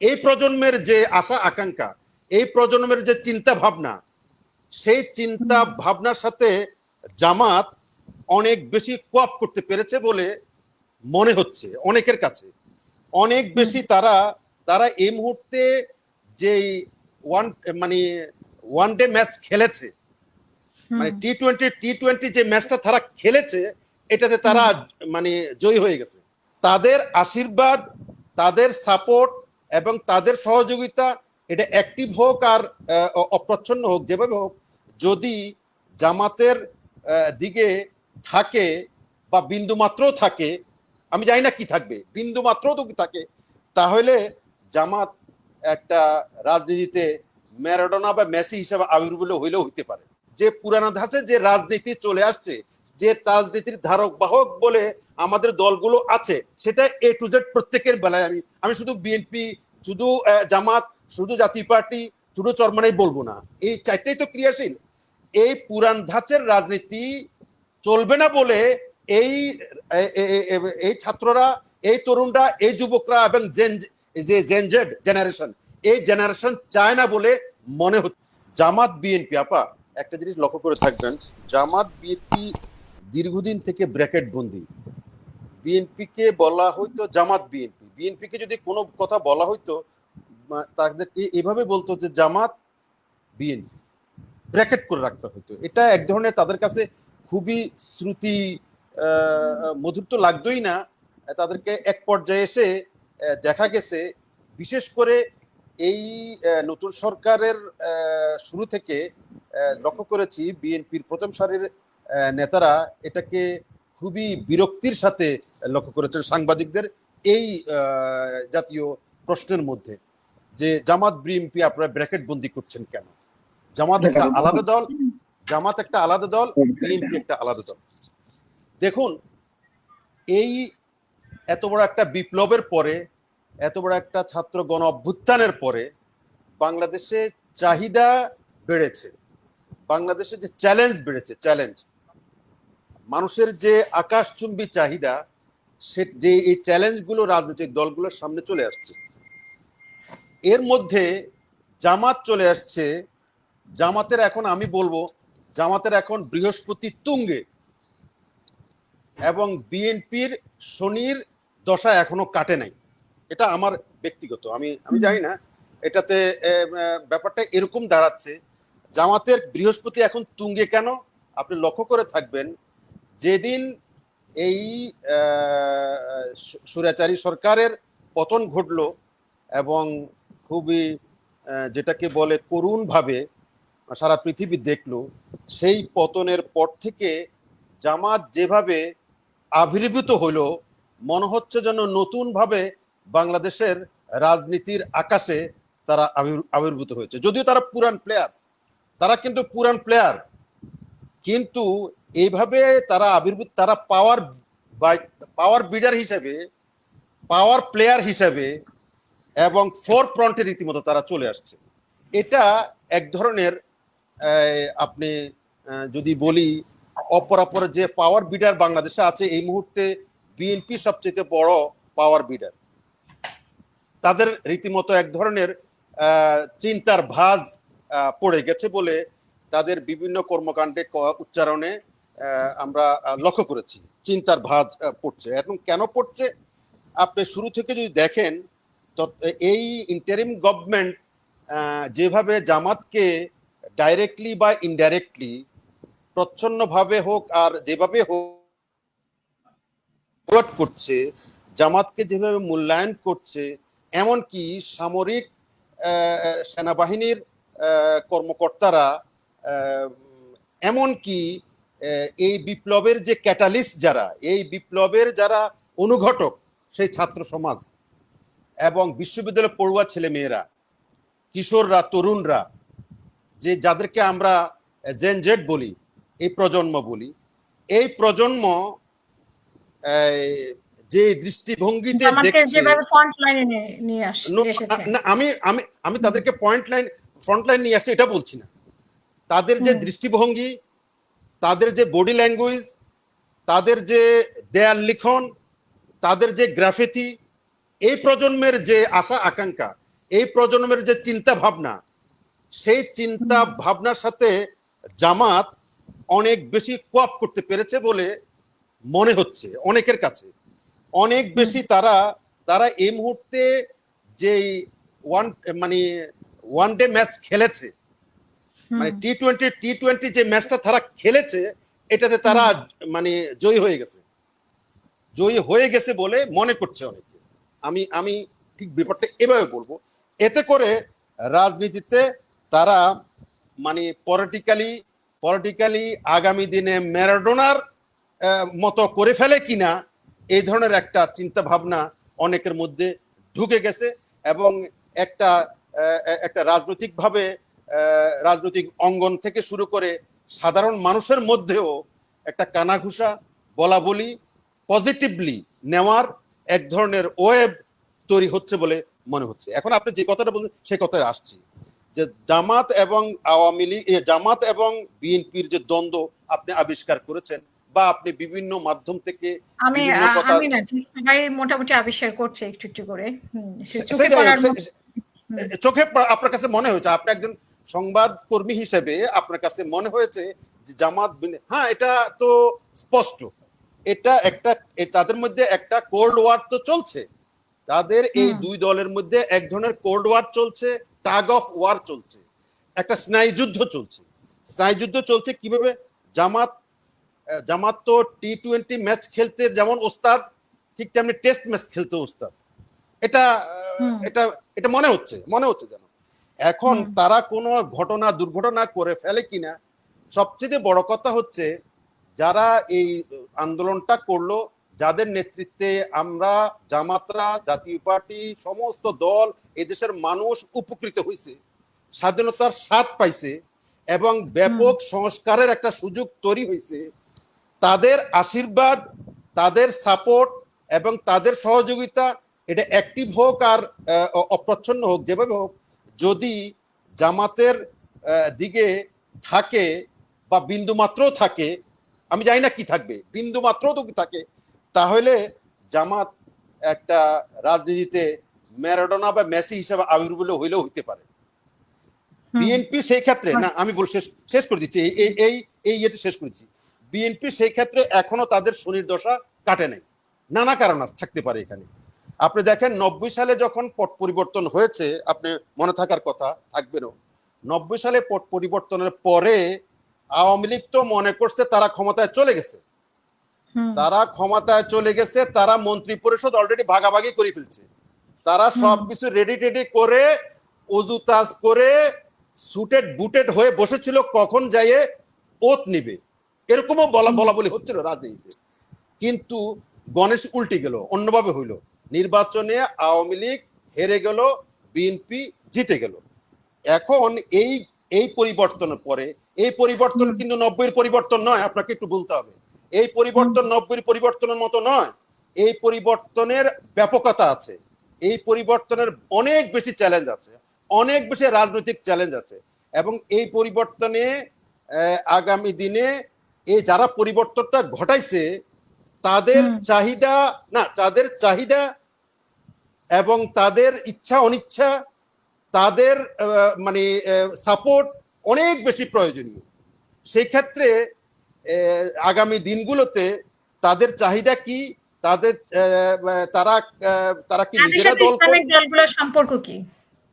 এই প্রজন্মের যে আশা আকাঙ্ক্ষা এই প্রজন্মের যে চিন্তা ভাবনা সেই চিন্তা ভাবনার সাথে জামাত অনেক বেশি কোয়াপ করতে পেরেছে বলে মনে হচ্ছে অনেকের কাছে। অনেক বেশি তারা তারা এই মুহূর্তে যে ওয়ান মানে ওয়ান ডে ম্যাচ খেলেছে মানে টি টোয়েন্টি টি টোয়েন্টি যে ম্যাচটা তারা খেলেছে এটাতে তারা মানে জয়ী হয়ে গেছে। তাদের আশীর্বাদ তাদের সাপোর্ট এবং তাদের সহযোগিতা এটা অ্যাক্টিভ হোক আর অপ্রচ্ছন্ন হোক, যেভাবে হোক, যদি জামাতের দিকে থাকে বা বিন্দু মাত্রও থাকে, আমি জানি না কি থাকবে বিন্দু মাত্রও তো থাকে, তাহলে জামাত একটা রাজনীতিতে ম্যারাডোনা বা মেসি হিসাবে আবির্ভূত হইলেও হইতে পারে। যে পুরানো ধাঁচে যে রাজনীতি চলে আসছে যে রাজনীতির ধারক বাহক বলে আমাদের দলগুলো আছে, সেটা এ টু জেড প্রত্যেকের বেলায় আমি আমি শুধু বিএনপি শুধু জামাত, শুধু জাতীয় পার্টি, শুধু চরমানাই বলব না। এই চারটাই তো ক্রিয়াশীল। এই পুরান ধাঁচের রাজনীতি চলবে না বলে এই এই ছাত্ররা, এই তরুণরা, এই যুবকরা এবং জেন যে জেনজেড জেনারেশন এই জেনারেশন চায় না বলে মনে হচ্ছে। জামাত বিএনপি আপা, একটা জিনিস লক্ষ্য করে থাকবেন। জামাত বিএনপি দীর্ঘদিন থেকে ব্র্যাকেট বন্দি। বিএনপিকে বলা হইতো জামাত বিএনপি। বিএনপিকে যদি কোনো কথা বলা হইতো তাদেরকে এভাবে বলতো যে জামাত বিএনপি। ব্র্যাকেট করে রাখতে হইতো। এটা এক ধরনের তাদের কাছে খুবই শ্রুতি মধুর তো লাগতোই না। তাদেরকে এক পর্যায়ে এসে দেখা গেছে। বিশেষ করে এই নতুন সরকারের শুরু থেকে লক্ষ্য করেছি বিএনপির প্রথম সারির নেতারা এটাকে খুবই বিরক্তির সাথে লক্ষ্য করেছেন সাংবাদিকদের এই জাতীয় প্রশ্নের মধ্যে। যে জামাত বিএনপি আপনারা ব্র্যাকেট বন্দি করছেন কেন? জামাত একটা আলাদা দল জামাত একটা আলাদা দল বিএনপি একটা আলাদা দল। দেখুন এই এত বড় একটা বিপ্লবের পরে এত বড় একটা ছাত্র গণ অভ্যুত্থানের পরে বাংলাদেশে চাহিদা বেড়েছে। বাংলাদেশে যে চ্যালেঞ্জ বেড়েছে চ্যালেঞ্জ মানুষের যে আকাশচুম্বী চাহিদা সে যে এই চ্যালেঞ্জগুলো রাজনৈতিক দলগুলোর সামনে চলে আসছে। এর মধ্যে জামাত চলে আসছে। জামাতের এখন আমি বলব জামাতের এখন বৃহস্পতি তুঙ্গে এবং বিএনপির শনির দশা এখনও কাটে নাই। এটা আমার ব্যক্তিগত। আমি আমি জানি না এটাতে ব্যাপারটা এরকম দাঁড়াচ্ছে। জামাতের বৃহস্পতি এখন তুঙ্গে কেন? আপনি লক্ষ্য করে থাকবেন যেদিন এই আহ, সু- স্বৈরাচারী সরকারের পতন ঘটলো এবং খুবই যেটাকে বলে করুণভাবে সারা পৃথিবী দেখল সেই পতনের পর থেকে জামাত যেভাবে আবির্ভূত হলো মনে হচ্ছে যেন নতুনভাবে বাংলাদেশের রাজনীতির আকাশে তারা আবির- আবির্ভূত হয়েছে। যদিও তারা পুরান প্লেয়ার তারা কিন্তু পুরান প্লেয়ার কিন্তু এইভাবে তারা আবির্ভূত, তারা পাওয়ার পাওয়ার বিডার হিসেবে পাওয়ার প্লেয়ার হিসেবে এবং ফোর ফ্রন্টে রীতিমতো তারা চলে আসছে। এটা এক ধরনের আপনি যদি বলি, অপর অপরাপর যে পাওয়ার বিডার বাংলাদেশে আছে, এই মুহূর্তে বিএনপি সবচেয়ে বড় পাওয়ার বিডার তাদের রীতিমতো এক ধরনের চিন্তার ভাজ পড়ে গেছে বলে তাদের বিভিন্ন কর্মকাণ্ডে উচ্চারণে আমরা লক্ষ্য করেছি, চিন্তার ভাজ পড়ছে। এখন কেন পড়ছে? আপনি শুরু থেকে যদি দেখেন, তো এই ইন্টারিম গভর্নমেন্ট যেভাবে জামাতকে ডাইরেক্টলি বা ইনডাইরেক্টলি প্রচ্ছন্নভাবে হোক আর যেভাবে হোক করছে, জামাতকে যেভাবে মূল্যায়ন করছে, এমনকি সামরিক সেনাবাহিনীর কর্মকর্তারা এমনকি এই বিপ্লবের যে ক্যাটালিস্ট যারা এই বিপ্লবের যারা অনুঘটক সেই ছাত্র সমাজ এবং বিশ্ববিদ্যালয় পড়ুয়া ছেলে মেয়েরা কিশোররা তরুণরা যে যাদেরকে আমরা জেন জেড বলি এই প্রজন্ম বলি এই প্রজন্ম যে দৃষ্টিভঙ্গিতে আমি আমি আমি তাদেরকে পয়েন্ট লাইন ফ্রন্ট লাইন নিয়ে আসছি এটা বলছি না। তাদের যে দৃষ্টিভঙ্গি তাদের যে বডি ল্যাঙ্গুয়েজ তাদের যে দেয়াল লিখন তাদের যে গ্রাফিতি এই প্রজন্মের যে আশা আকাঙ্ক্ষা এই প্রজন্মের যে চিন্তা ভাবনা সেই চিন্তা ভাবনার সাথে জামাত অনেক বেশি কোয়াপ করতে পেরেছে বলে মনে হচ্ছে অনেকের কাছে। অনেক বেশি তারা তারা এই মুহূর্তে যে ওয়ান মানে ওয়ান ডে ম্যাচ খেলেছে মানে টি টোয়েন্টি টি টোয়েন্টি যে ম্যাচটা তারা খেলেছে এটাতে তারা মানে জয়ী হয়ে গেছে। জয়ী হয়ে গেছে বলে মনে করছে অনেকে। আমি আমি ঠিক ব্যাপারটা এভাবে বলব। এতে করে রাজনীতিতে তারা মানে পলিটিক্যালি পলিটিক্যালি আগামী দিনে ম্যারাডোনার মতো করে ফেলে কিনা এই ধরনের একটা চিন্তা ভাবনা অনেকের মধ্যে ঢুকে গেছে এবং একটা আহ, একটা রাজনৈতিকভাবে রাজনৈতিক অঙ্গন থেকে শুরু করে সাধারণ মানুষের মধ্যেও একটা কানাঘুষা বলা বলি পজিটিভলি নেওয়ার এক ধরনের ওয়েব তৈরি হচ্ছে বলে মনে হচ্ছে। এখন আপনি যে কথাটা বলছেন সেই কথায় আসছি। যে জামাত এবং আওয়ামী লীগ জামাত এবং বিএনপির যে দ্বন্দ্ব আপনি আবিষ্কার করেছেন বা আপনি বিভিন্ন মাধ্যম থেকে আমি আমি না ঠিক সবাই মোটামুটি আবিষ্কার করছে একটু একটু করে। চোখে আপনার কাছে মনে হয়েছে আপনি একজন সংবাদ কর্মী হিসেবে আপনার কাছে মনে হয়েছে যে জামাত হ্যাঁ এটা তো স্পষ্ট। এটা একটা তাদের মধ্যে একটা কোল্ড ওয়ার তো চলছে। তাদের এই দুই দলের মধ্যে এক ধরনের কোল্ড ওয়ার চলছে টাগ অফ ওয়ার চলছে একটা স্নায়ুযুদ্ধ চলছে। স্নায়ুযুদ্ধ চলছে কীভাবে? জামাত জামাত তো টি টোয়েন্টি ম্যাচ খেলতে যেমন ওস্তাদ ঠিক তেমনি টেস্ট ম্যাচ খেলতে ওস্তাদ। এটা এটা এটা মনে হচ্ছে মনে হচ্ছে যেন। এখন তারা কোনো ঘটনা দুর্ঘটনা করে ফেলে কিনা সবচেয়ে বড় কথা হচ্ছে যারা এই আন্দোলনটা করল যাদের নেতৃত্বে আমরা জামাতরা জাতীয় পার্টি সমস্ত দল এদেশের মানুষ উপকৃত হয়েছে স্বাধীনতার স্বাদ পাইছে এবং ব্যাপক সংস্কারের একটা সুযোগ তৈরি হয়েছে তাদের আশীর্বাদ তাদের সাপোর্ট এবং তাদের সহযোগিতা এটা অ্যাক্টিভ হোক আর অপ্রচ্ছন্ন হোক যেভাবে হোক যদি জামাতের দিকে থাকে বা বিন্দু মাত্রও থাকে আমি জানি না কি থাকবে বিন্দু মাত্রও তো কি থাকে তাহলে জামাত একটা রাজনীতিতে ম্যারাডোনা বা মেসি হিসাবে আবির্ভূত হইলেও হইতে পারে। বিএনপি সেই ক্ষেত্রে না আমি বল শেষ শেষ করে দিচ্ছি এই এই এই এই ইয়েতে শেষ করেছি বিএনপি সেই ক্ষেত্রে এখনও তাদের শনির দশা কাটে নাই। নানা কারণ থাকতে পারে এখানে। আপনি দেখেন নব্বই সালে যখন পট পরিবর্তন হয়েছে আপনি মনে থাকার কথা থাকবেনও। নব্বই সালে পট পরিবর্তনের পরে আওয়ামী লীগ তো মনে করছে তারা ক্ষমতায় চলে গেছে। তারা ক্ষমতায় চলে গেছে তারা মন্ত্রী পরিষদ অলরেডি ভাগাভাগি করে ফেলছে। তারা সবকিছু রেডি টেডি করে অজু তাজ করে সুটেড বুটেড হয়ে বসেছিল কখন যাইয়ে ওত নিবে। এরকমও বলা বলা বলি হচ্ছিল রাজনীতিতে। কিন্তু গণেশ উল্টে গেল অন্যভাবে হইল। নির্বাচনে আওয়ামী লীগ হেরে গেল বিএনপি জিতে গেল। এখন এই এই পরিবর্তনের পরে এই পরিবর্তন কিন্তু নব্বইয়ের পরিবর্তন নয় আপনাকে একটু বলতে হবে। এই পরিবর্তন নব্বইয়ের পরিবর্তনের মতো নয় এই পরিবর্তনের ব্যাপকতা আছে। এই পরিবর্তনের অনেক বেশি চ্যালেঞ্জ আছে অনেক বেশি রাজনৈতিক চ্যালেঞ্জ আছে এবং এই পরিবর্তনে আগামী দিনে এই যারা পরিবর্তনটা ঘটাইছে তাদের চাহিদা না তাদের চাহিদা এবং তাদের ইচ্ছা অনিচ্ছা তাদের মানে সাপোর্ট অনেক বেশি প্রয়োজনীয়। সেই ক্ষেত্রে আগামী দিনগুলোতে তাদের চাহিদা কি? তাদের তারা তারা কি নিজেরা দল সম্পর্ক কি?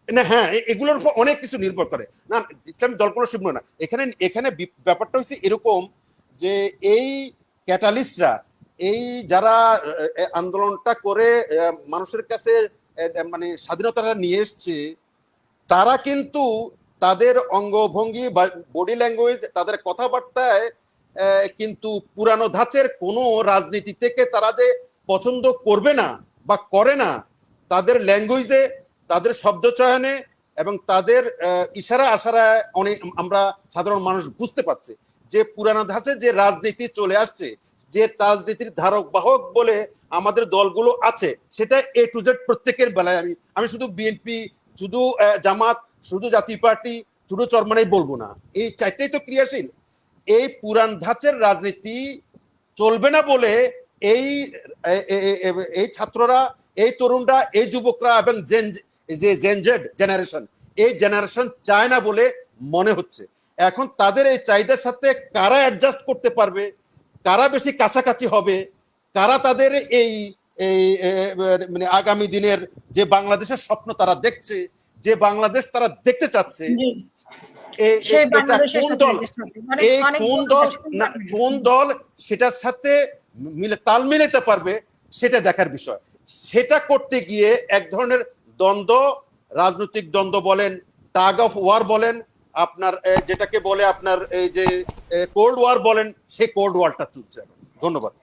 না হ্যাঁ এগুলোর উপর অনেক কিছু নির্ভর করে। না ইসলাম দলগুলো শুনব না। এখানে এখানে ব্যাপারটা হচ্ছে এরকম যে এই ক্যাটালিস্টরা এই যারা আন্দোলনটা করে মানুষের কাছে মানে স্বাধীনতাটা নিয়ে এসছে, তারা কিন্তু তাদের অঙ্গভঙ্গি বা বডি ল্যাঙ্গুয়েজ তাদের কথাবার্তায় কিন্তু পুরানো ধাঁচের কোনো রাজনীতি থেকে তারা যে পছন্দ করবে না বা করে না, তাদের ল্যাঙ্গুয়েজে তাদের শব্দ চয়নে এবং তাদের ইশারা আশারায় অনেক আমরা সাধারণ মানুষ বুঝতে পারছে যে পুরানো ধাঁচে যে রাজনীতি চলে আসছে যে রাজনীতির ধারক বাহক বলে আমাদের দলগুলো আছে, সেটা এ টু জেড প্রত্যেকের বেলায় আমি আমি শুধু বিএনপি শুধু জামাত, শুধু জাতীয় পার্টি, শুধু চরমানাই বলব না। এই চারটেই তো ক্রিয়াশীল। এই পুরান ধাঁচের রাজনীতি চলবে না বলে এই এই ছাত্ররা, এই তরুণরা, এই যুবকরা এবং জেন যে জেনজেড জেনারেশন এই জেনারেশন চায় না বলে মনে হচ্ছে। এখন তাদের এই চাহিদার সাথে কারা অ্যাডজাস্ট করতে পারবে? কারা বেশি কাছাকাছি হবে? কারা তাদের এই এই মানে আগামী দিনের যে বাংলাদেশের স্বপ্ন তারা দেখছে যে বাংলাদেশ তারা দেখতে চাচ্ছে বাংলাদেশের কোন দল? এই কোন দল কোন দল সেটার সাথে মিলে তাল মিলাতে পারবে সেটা দেখার বিষয়। সেটা করতে গিয়ে এক ধরনের দ্বন্দ্ব রাজনৈতিক দ্বন্দ্ব বলেন টাগ অফ ওয়ার বলেন আপনার যেটাকে বলে আপনার এই যে কোল্ড ওয়ার বলেন সেই কোল্ড ওয়ারটা চলছে। ধন্যবাদ